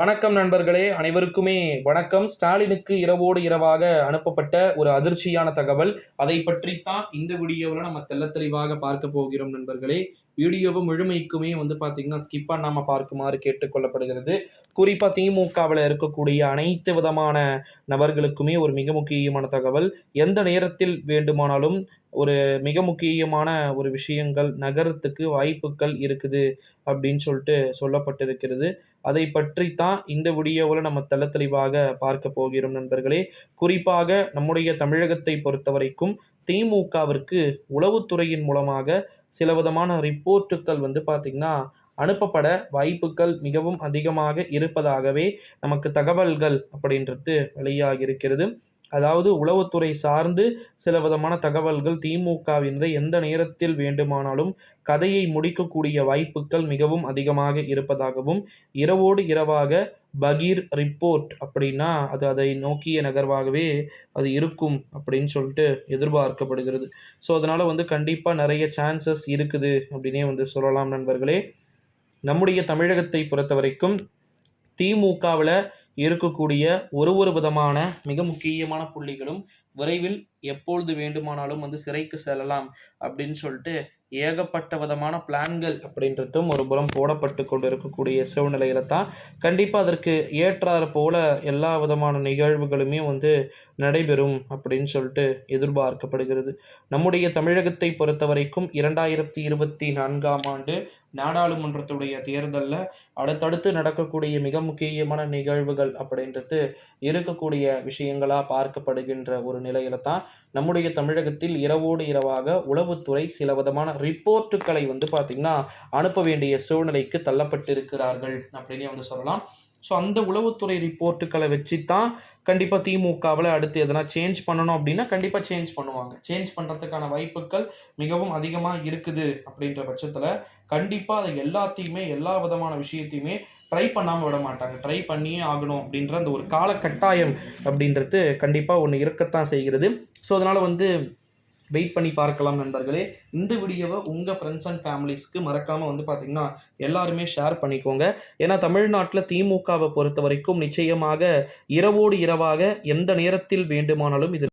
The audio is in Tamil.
வணக்கம் நண்பர்களே அனைவருக்குமே வணக்கம். ஸ்டாலினுக்கு இரவோடு இரவாக அனுப்பப்பட்ட ஒரு அதிர்ச்சியான தகவல். அதை பற்றித்தான் இந்த வீடியோவில் நம்ம தெல்ல தெளிவாக பார்க்க போகிறோம் நண்பர்களே. வீடியோவை முழுமைக்குமே வந்து பார்த்தீங்கன்னா ஸ்கிப் பண்ணாமல் பார்க்குமாறு கேட்டுக்கொள்ளப்படுகிறது. குறிப்பாக திமுகவில் இருக்கக்கூடிய அனைத்து விதமான நபர்களுக்குமே ஒரு மிக முக்கியமான தகவல். எந்த நேரத்தில் வேண்டுமானாலும் ஒரு மிக முக்கியமான ஒரு விஷயங்கள் நகரத்துக்கு வாய்ப்புகள் இருக்குது அப்படின்னு சொல்லிட்டு சொல்லப்பட்டிருக்கிறது. அதை பற்றி தான் இந்த வீடியோவில் நம்ம தெள்ள தெளிவாக பார்க்க போகிறோம் நண்பர்களே. குறிப்பாக நம்முடைய தமிழகத்தை பொறுத்த வரைக்கும் திமுகவிற்கு உளவுத்துறையின் மூலமாக சில விதமான ரிப்போர்ட்டுகள் வந்து பார்த்திங்கன்னா அனுப்பப்பட வாய்ப்புகள் மிகவும் அதிகமாக இருப்பதாகவே நமக்கு தகவல்கள் அப்படின்றது வெளியாகி இருக்கிறது அதாவது உளவுத்துறை சார்ந்து சில விதமான தகவல்கள் திமுகவினரை எந்த நேரத்தில் வேண்டுமானாலும் கதையை முடிக்கக்கூடிய வாய்ப்புகள் மிகவும் அதிகமாக இருப்பதாகவும் இரவோடு இரவாக பகீர் ரிப்போர்ட் அப்படின்னா அது அதை நோக்கிய நகர்வாகவே அது இருக்கும் அப்படின்னு சொல்லிட்டு எதிர்பார்க்கப்படுகிறது. ஸோ அதனால் வந்து கண்டிப்பாக நிறைய சான்சஸ் இருக்குது அப்படின்னே வந்து சொல்லலாம் நண்பர்களே. நம்முடைய தமிழகத்தை பொறுத்த வரைக்கும் திமுகவில் இருக்கக்கூடிய ஒரு ஒரு விதமான மிக முக்கியமான புள்ளிகளும் விரைவில் எப்பொழுது வேண்டுமானாலும் வந்து சிறைக்கு செல்லலாம் அப்படின்னு சொல்லிட்டு ஏகப்பட்ட விதமான பிளான்கள் அப்படின்றதும் ஒரு புறம் போடப்பட்டு கொண்டு இருக்கக்கூடிய சூழ்நிலையில தான் கண்டிப்பாக அதற்கு ஏற்றாறு போல எல்லா விதமான நிகழ்வுகளுமே வந்து நடைபெறும் அப்படின்னு சொல்லிட்டு எதிர்பார்க்கப்படுகிறது. நம்முடைய தமிழகத்தை பொறுத்த வரைக்கும் இரண்டாயிரத்தி இருபத்தி நான்காம் ஆண்டு நாடாளுமன்றத்துடைய தேர்தலில் அடுத்தடுத்து நடக்கக்கூடிய மிக முக்கியமான நிகழ்வுகள் அப்படின்றது இருக்கக்கூடிய விஷயங்களாக பார்க்கப்படுகின்ற ஒரு ஒரு நிலையில தான் நம்முடைய தமிழகத்தில் இரவோடு இரவாக உளவுத்துறை சில விதமான ரிப்போர்ட்டுகளை வந்து பார்த்திங்கன்னா அனுப்ப வேண்டிய சூழ்நிலைக்கு தள்ளப்பட்டிருக்கிறார்கள் அப்படின்னே வந்து சொல்லலாம். ஸோ அந்த உளவுத்துறை ரிப்போர்ட்டுகளை வச்சு தான் கண்டிப்பாக திமுகவில் அடுத்து எதனா சேஞ்ச் பண்ணணும் அப்படின்னா கண்டிப்பாக சேஞ்ச் பண்ணுவாங்க. சேஞ்ச் பண்ணுறதுக்கான வாய்ப்புகள் மிகவும் அதிகமாக இருக்குது அப்படின்ற பட்சத்தில் கண்டிப்பாக அதை எல்லாத்தையுமே எல்லா விதமான விஷயத்தையுமே ட்ரை பண்ணாமல் விட மாட்டாங்க. ட்ரை பண்ணியே ஆகணும் அப்படின்ற அந்த ஒரு கால கட்டாயம் அப்படின்றது கண்டிப்பாக ஒன்று இருக்கத்தான் செய்கிறது. ஸோ அதனால் வந்து வெயிட் பண்ணி பார்க்கலாம் நண்பர்களே. இந்த வீடியோவை உங்கள் ஃப்ரெண்ட்ஸ் அண்ட் ஃபேமிலிஸ்க்கு மறக்காமல் வந்து பார்த்திங்கன்னா எல்லாருமே ஷேர் பண்ணிக்கோங்க. ஏன்னா தமிழ்நாட்டில் திமுகவை பொறுத்த வரைக்கும் நிச்சயமாக இரவோடு இரவாக எந்த நேரத்தில் வேண்டுமானாலும் இது